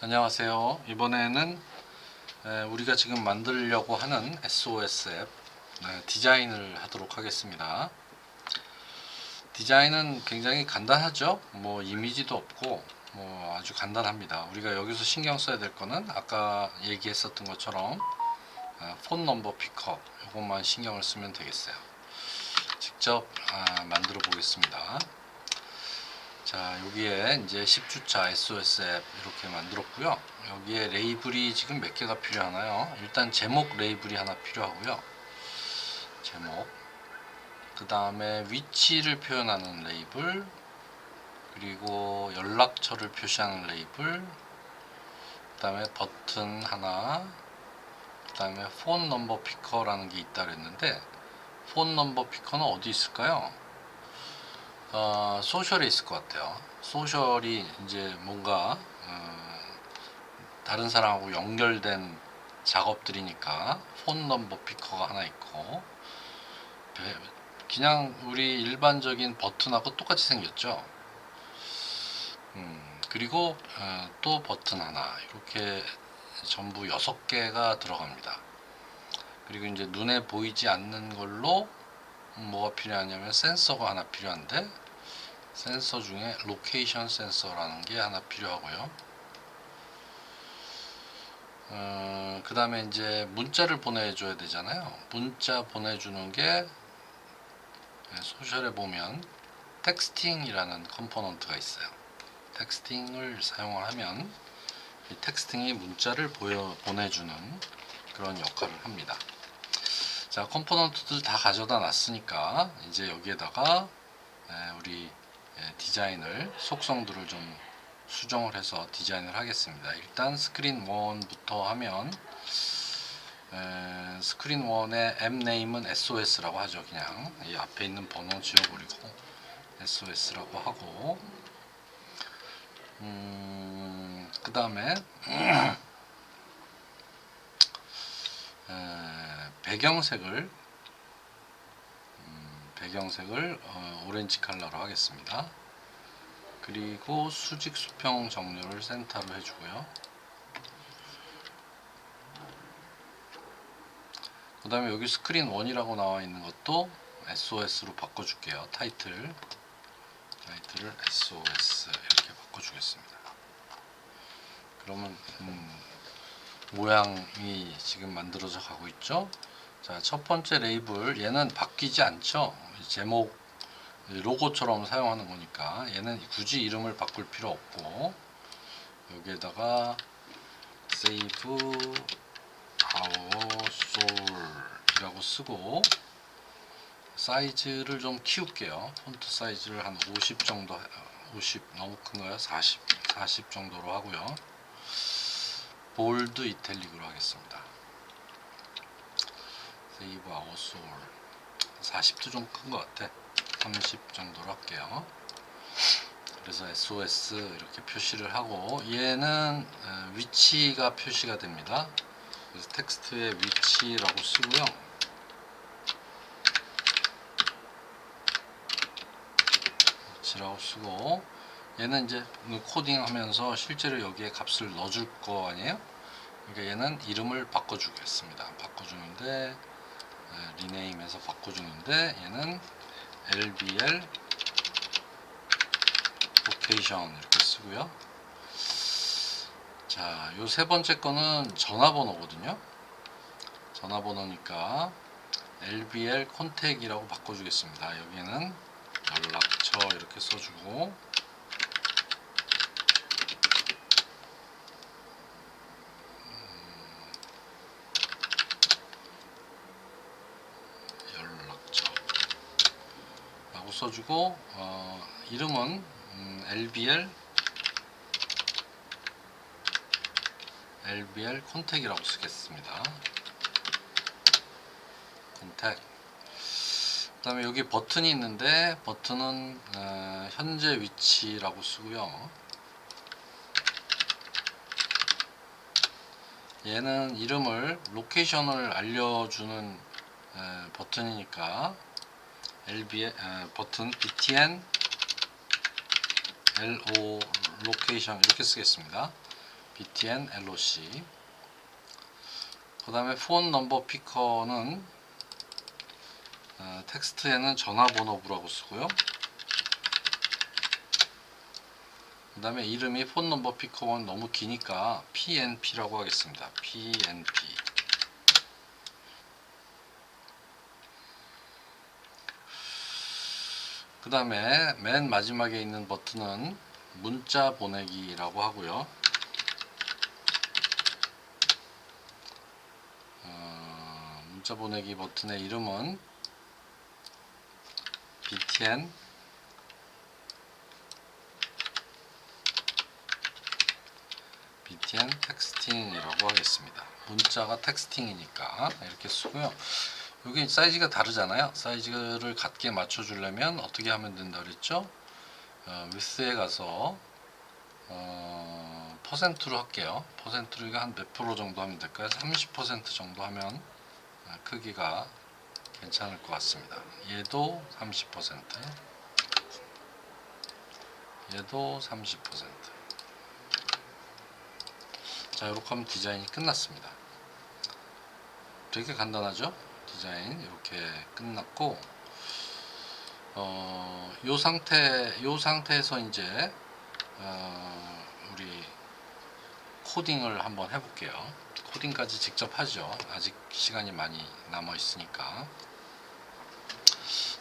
안녕하세요. 이번에는 에, 우리가 지금 만들려고 하는 SOS 앱 네, 디자인을 하도록 하겠습니다. 디자인은 굉장히 간단하죠. 뭐 이미지도 없고 뭐 아주 간단합니다. 우리가 여기서 신경 써야 될 거는 아까 얘기했었던 것처럼 아, 폰 넘버 피커 이것만 신경을 쓰면 되겠어요. 직접 아, 만들어 보겠습니다. 자 여기에 이제 10주차 SOS 앱 이렇게 만들었고요. 여기에 레이블이 지금 몇 개가 필요하나요? 일단 제목 레이블이 하나 필요하고요. 제목. 그 다음에 위치를 표현하는 레이블 그리고 연락처를 표시하는 레이블 그 다음에 버튼 하나 그 다음에 폰 넘버 피커라는 게 있다 그랬는데 폰 넘버 피커는 어디 있을까요 어, 소셜에 있을 것 같아요. 소셜이 이제 뭔가 어, 다른 사람하고 연결된 작업들이니까 폰 넘버 피커가 하나 있고 배- 그냥 우리 일반적인 버튼하고 똑같이 생겼죠. 음, 그리고 어, 또 버튼 하나 이렇게 전부 여섯 개가 들어갑니다. 그리고 이제 눈에 보이지 않는 걸로 뭐가 필요하냐면 센서가 하나 필요한데 센서 중에 로케이션 센서라는 게 하나 필요하고요. 어, 그 다음에 이제 문자를 보내줘야 되잖아요. 문자 보내주는 게 네, 소셜에 보면 텍스팅이라는 컴포넌트가 있어요. 텍스팅을 사용하면 이 텍스팅이 문자를 보여, 보내주는 그런 역할을 합니다. 자 컴포넌트들 다 가져다 놨으니까 이제 여기에다가 에, 우리 에, 디자인을 속성들을 좀 수정을 해서 디자인을 하겠습니다. 일단 스크린 1부터 하면 에, 스크린 1의 앱 네임은 SOS라고 하죠 그냥. 이 앞에 있는 번호 지워버리고 SOS라고 하고 음, 그 다음에 에, 배경색을 음, 배경색을 어, 오렌지 컬러로 하겠습니다. 그리고 수직 수평 정렬을 센터로 해주고요. 그 다음에 여기 스크린 1이라고 나와 있는 것도 SOS로 바꿔줄게요. 타이틀 타이틀을 SOS 이렇게 바꿔주겠습니다. 그러면 음, 모양이 지금 만들어져 가고 있죠. 자, 첫 번째 레이블 얘는 바뀌지 않죠. 제목 로고처럼 사용하는 거니까 얘는 굳이 이름을 바꿀 필요 없고 여기에다가 save our soul이라고 쓰고 사이즈를 좀 키울게요. 폰트 사이즈를 한 50 정도 50 너무 큰가요? 40 40 정도로 하고요. 볼드 이탈릭으로 하겠습니다. 세이브 아웃솔 40도 좀 큰 것 같아. 30 정도로 할게요. 그래서 SOS 이렇게 표시를 하고 얘는 어, 위치가 표시가 됩니다. 그래서 텍스트에 위치라고 쓰고요. 위치라고 쓰고 얘는 이제 코딩 하면서 실제로 여기에 값을 넣어줄 거 아니에요? 그러니까 얘는 이름을 바꿔주겠습니다. 바꿔주는데 리네임해서 바꿔주는데 얘는 lbl location 이렇게 쓰고요. 자, 요 세 번째 거는 전화번호거든요. 전화번호니까 lbl contact,이라고 바꿔주겠습니다. 여기는 연락처 이렇게 써주고 연락처 라고 써주고 어, 이름은 음, LBL LBL 컨택이라고 쓰겠습니다. 컨택. 그 다음에 여기 버튼이 있는데 버튼은 어, 현재 위치라고 쓰고요. 얘는 이름을 로케이션을 알려주는 에, 버튼이니까 LB 에, 버튼 btn lo 로케이션 이렇게 쓰겠습니다. btn loc 그 다음에 폰 넘버 피커는 어, 텍스트에는 전화번호부라고 쓰고요. 그 다음에 이름이 폰 넘버 피커는 너무 기니까 pnp라고 하겠습니다. Pnp 그 다음에 맨 마지막에 있는 버튼은 문자 보내기라고 하고요. 어, 문자 보내기 버튼의 이름은 btn btn 텍스팅이라고 하겠습니다. 문자가 텍스팅이니까 이렇게 쓰고요. 여기 사이즈가 다르잖아요. 사이즈를 같게 맞춰주려면 어떻게 하면 된다 그랬죠? 어, 위스에 가서 어, 퍼센트로 할게요. 퍼센트로 이거 한몇 프로 정도 하면 될까요? 30% 정도 하면 어, 크기가 괜찮을 것 같습니다. 얘도 30% 얘도 30% 자, 이렇게 하면 디자인이 끝났습니다. 되게 간단하죠? 디자인 이렇게 끝났고 어, 요 상태 요 상태에서 이제 어, 우리 코딩을 한번 해볼게요. 코딩까지 직접 하죠. 아직 시간이 많이 남아 있으니까.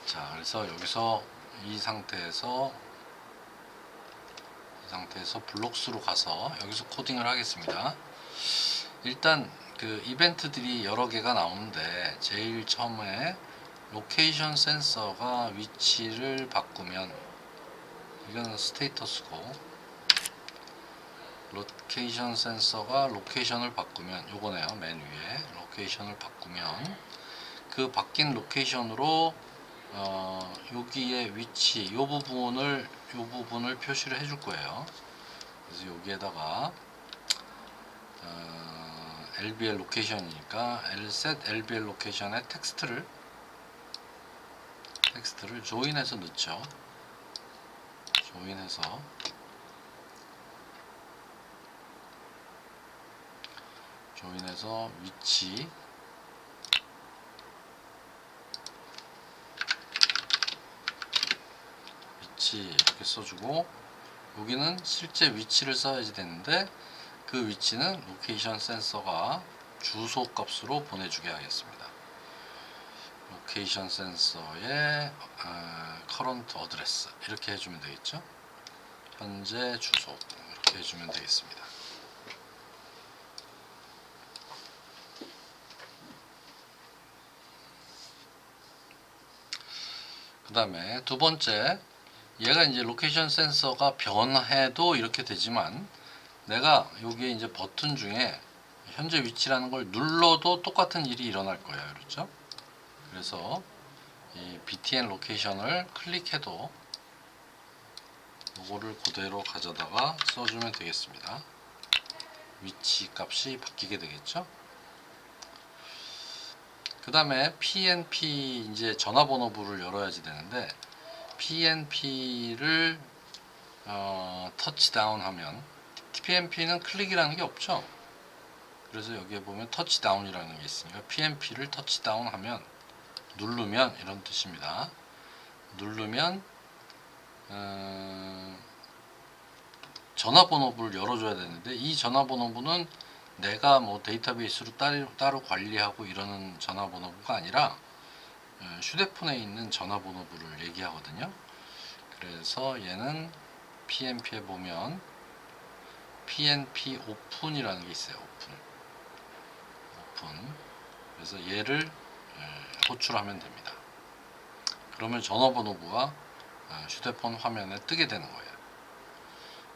자, 그래서 여기서 이 상태에서 이 상태에서 블록스로 가서 여기서 코딩을 하겠습니다. 일단 그 이벤트들이 여러 개가 나오는데 제일 처음에 로케이션 센서가 위치를 바꾸면 이건 스테이터스고 로케이션 센서가 로케이션을 바꾸면 요거네요 맨 위에. 로케이션을 바꾸면 그 바뀐 로케이션으로 어, 여기에 위치 요 부분을 요 부분을 표시를 해줄 거예요. 그래서 여기에다가 어, LBL 로케이션이니까 set LBL 로케이션에 텍스트를 텍스트를 조인해서 넣죠. 조인해서 조인해서 위치 위치 이렇게 써주고 여기는 실제 위치를 써야지 되는데 그 위치는 로케이션 센서가 주소 값으로 보내주게 하겠습니다. 로케이션 센서의 어, current address 이렇게 해주면 되겠죠. 현재 주소 이렇게 해주면 되겠습니다. 그 다음에 두 번째 얘가 이제 로케이션 센서가 변해도 이렇게 되지만 내가 여기에 이제 버튼 중에 현재 위치라는 걸 눌러도 똑같은 일이 일어날 거예요. 그렇죠? 그래서 이 btn 로케이션을 클릭해도 요거를 그대로 가져다가 써주면 되겠습니다. 위치 값이 바뀌게 되겠죠? 그 다음에 PNP 이제 전화번호부를 열어야지 되는데 PNP를 어, 터치다운 하면 PNP는 클릭이라는 게 없죠. 그래서 여기에 보면 터치다운이라는 게 있으니까 PNP를 터치다운 하면 누르면 이런 뜻입니다. 누르면 어, 전화번호부를 열어줘야 되는데 이 전화번호부는 내가 뭐 데이터베이스로 따로, 따로 관리하고 이러는 전화번호부가 아니라 어, 휴대폰에 있는 전화번호부를 얘기하거든요. 그래서 얘는 PNP에 보면 PNP 오픈이라는 게 있어요. 오픈. 오픈. 그래서 얘를 에, 호출하면 됩니다. 그러면 전화번호부가 어, 휴대폰 화면에 뜨게 되는 거예요.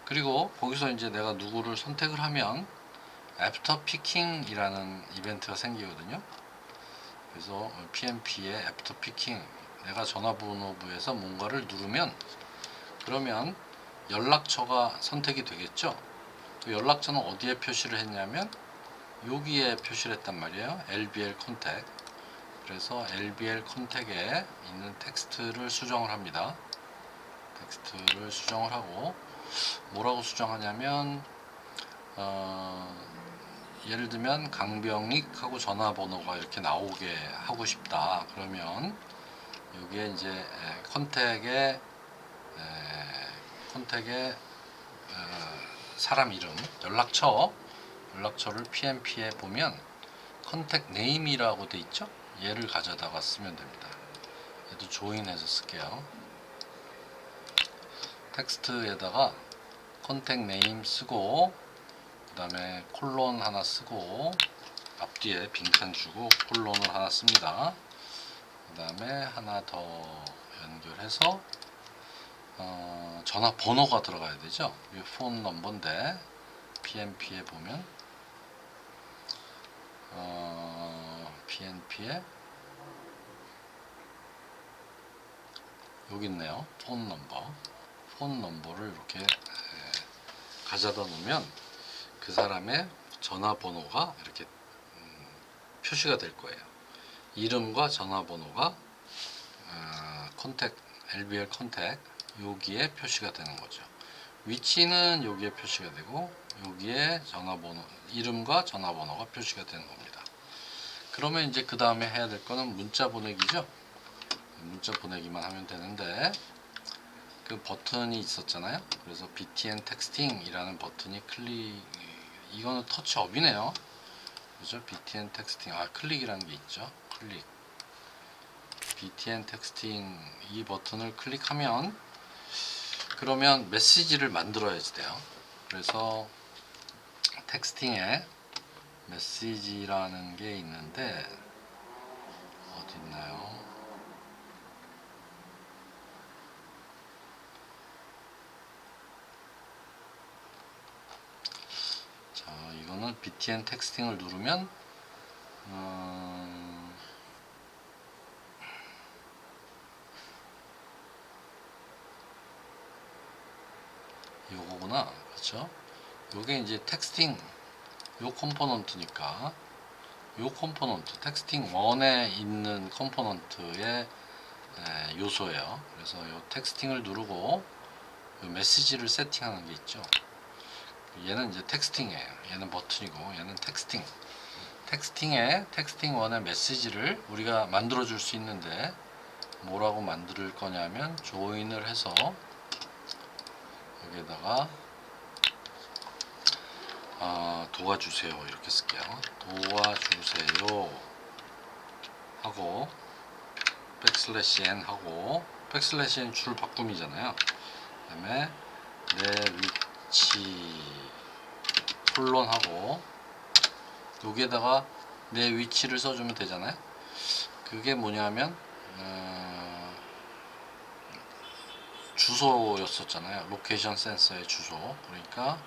그리고 거기서 이제 내가 누구를 선택을 하면 애프터 피킹이라는 이벤트가 생기거든요. 그래서 PMP의 애프터 피킹 내가 전화번호부에서 뭔가를 누르면 그러면 연락처가 선택이 되겠죠. 그 연락처는 어디에 표시를 했냐면 여기에 표시를 했단 말이에요. LBL 컨택. 그래서 LBL 컨택에 있는 텍스트를 수정을 합니다. 텍스트를 수정을 하고 뭐라고 수정하냐면 어, 예를 들면 강병익하고 전화번호가 이렇게 나오게 하고 싶다 그러면 여기에 이제 에, 컨택에 에, 컨택에 어, 사람 이름 연락처. 연락처를 PMP에 보면 컨택 네임이라고 돼 있죠? 얘를 가져다가 쓰면 됩니다. 얘도 조인해서 쓸게요. 텍스트에다가 컨택 네임 쓰고 그 다음에 콜론 하나 쓰고 앞뒤에 빈칸 주고 콜론을 하나 씁니다. 그 다음에 하나 더 연결해서 어, 전화 번호가 들어가야 되죠? 이폰 넘버인데 PNP에 보면. 어, PNP에. 여기 있네요. 폰 넘버. 폰 넘버를 이렇게 에, 가져다 놓으면 그 사람의 전화번호가 이렇게 음, 표시가 될 거예요. 이름과 전화번호가 어, 컨택 LBL 컨택 여기에 표시가 되는 거죠. 위치는 여기에 표시가 되고 여기에 전화번호 이름과 전화번호가 표시가 되는 겁니다. 그러면 이제 그 다음에 해야 될 거는 문자 보내기죠. 문자 보내기만 하면 되는데 그 버튼이 있었잖아요. 그래서 BTN 텍스팅이라는 버튼이 클릭 이거는 터치업이네요. 그죠? BTN 텍스팅 아 클릭이라는 게 있죠. 클릭 BTN 텍스팅 이 버튼을 클릭하면 그러면 메시지를 만들어야지 돼요. 그래서 텍스팅에 메시지라는 게 있는데 어디 있나요? 자, 이거는 BTN 텍스팅을 누르면 음, 요거구나. 그렇죠? 요게 이제 텍스팅 요 컴포넌트니까 요 컴포넌트 텍스팅 1에 있는 컴포넌트의 에, 요소예요. 그래서 요 텍스팅을 누르고 요 메시지를 세팅하는 게 있죠. 얘는 이제 텍스팅이에요. 얘는 버튼이고 얘는 텍스팅. 텍스팅에 텍스팅 원의 메시지를 우리가 만들어 줄 수 있는데 뭐라고 만들 거냐면 조인을 해서 여기에다가 아, 도와주세요 이렇게 쓸게요. 도와주세요 하고 백슬래시 n 하고 백슬래시 n 줄 바꿈이잖아요. 그 다음에 내 위치 콜론 하고 여기에다가 내 위치를 써주면 되잖아요. 그게 뭐냐면 어, 주소였었잖아요. 로케이션 센서의 주소. 그러니까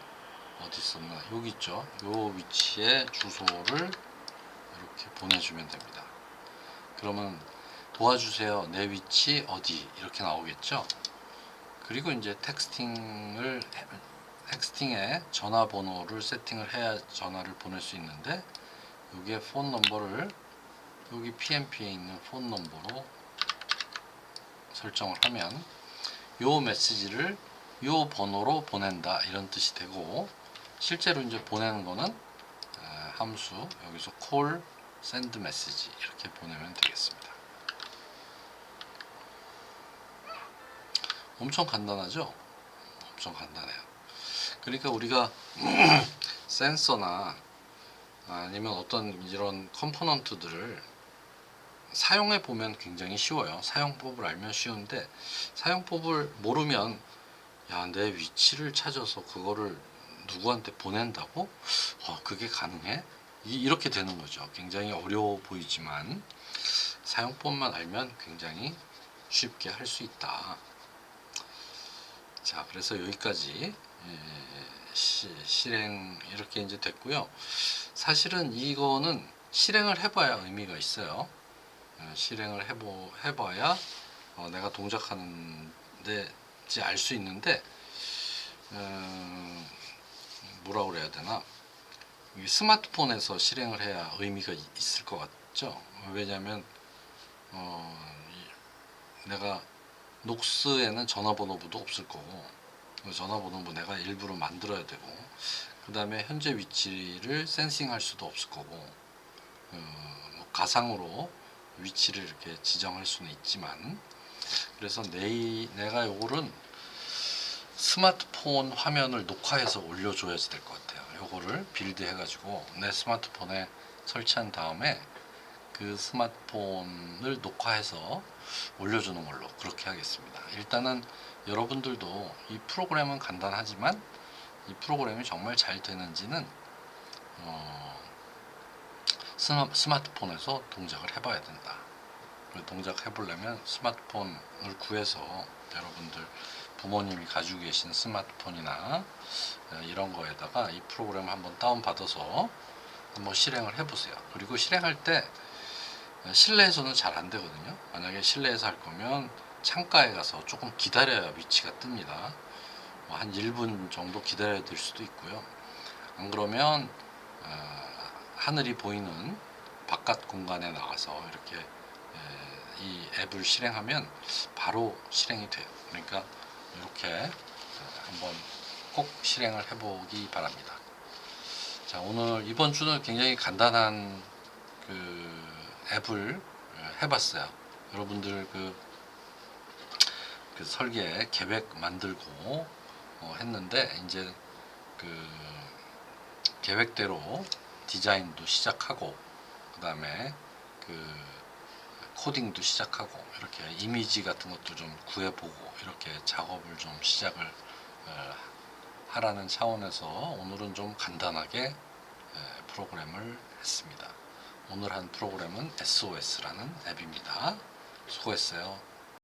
어디 있었나? 여기 있죠. 요 위치에 주소를 이렇게 보내주면 됩니다. 그러면 도와주세요. 내 위치 어디 이렇게 나오겠죠. 그리고 이제 텍스팅을 해- 텍스팅에 전화번호를 세팅을 해야 전화를 보낼 수 있는데 여기에 폰 넘버를 여기 PMP에 있는 폰 넘버로 설정을 하면 요 메시지를 요 번호로 보낸다 이런 뜻이 되고 실제로 이제 보내는 거는 에, 함수 여기서 call send message 이렇게 보내면 되겠습니다. 엄청 간단하죠? 엄청 간단해요. 그러니까 우리가 센서나 아니면 어떤 이런 컴포넌트들을 사용해 보면 굉장히 쉬워요. 사용법을 알면 쉬운데 사용법을 모르면 야 내 위치를 찾아서 그거를 누구한테 보낸다고? 어, 그게 가능해? 이- 이렇게 되는 거죠. 굉장히 어려워 보이지만 사용법만 알면 굉장히 쉽게 할 수 있다. 자, 그래서 여기까지 예, 시, 실행 이렇게 이제 됐고요. 사실은 이거는 실행을 해봐야 의미가 있어요. 어, 실행을 해보, 해봐야 어, 내가 동작하는데지 알 수 있는데 어, 뭐라 그래야 되나 이 스마트폰에서 실행을 해야 의미가 이- 있을 것 같죠. 왜냐하면 어, 이- 내가 녹스에는 전화번호부도 없을 거고 그 전화번호부 내가 일부러 만들어야 되고 그 다음에 현재 위치를 센싱할 수도 없을 거고 어, 뭐 가상으로 위치를 이렇게 지정할 수는 있지만 그래서 내, 내가 요거는 스마트폰 화면을 녹화해서 올려줘야 될것 같아요. 요거를 빌드 해가지고 내 스마트폰에 설치한 다음에 그 스마트폰을 녹화해서 올려주는 걸로 그렇게 하겠습니다. 일단은 여러분들도 이 프로그램은 간단하지만 이 프로그램이 정말 잘 되는지는 어, 스마, 스마트폰에서 동작을 해봐야 된다. 그 동작 해보려면 스마트폰을 구해서 여러분들 부모님이 가지고 계신 스마트폰이나 어, 이런 거에다가 이 프로그램을 한번 다운 받아서 한번 실행을 해보세요. 그리고 실행할 때 어, 실내에서는 잘 안 되거든요. 만약에 실내에서 할 거면 창가에 가서 조금 기다려야 위치가 뜹니다. 뭐한 1분 정도 기다려야 될 수도 있고요. 안 그러면 어, 하늘이 보이는 바깥 공간에 나가서 이렇게 에, 이 앱을 실행하면 바로 실행이 돼요. 그러니까 이렇게 어, 한번 꼭 실행을 해보기 바랍니다. 자 오늘 이번 주는 굉장히 간단한 그 앱을 어, 해봤어요. 여러분들 그, 그 설계 계획 만들고 어, 했는데 이제 그 계획대로 디자인도 시작하고 그 다음에 그 코딩도 시작하고 이렇게 이미지 같은 것도 좀 구해보고 이렇게 작업을 좀 시작을 어, 하라는 차원에서 오늘은 좀 간단하게 에, 프로그램을 했습니다. 오늘 한 프로그램은 SOS라는 앱입니다. 수고했어요.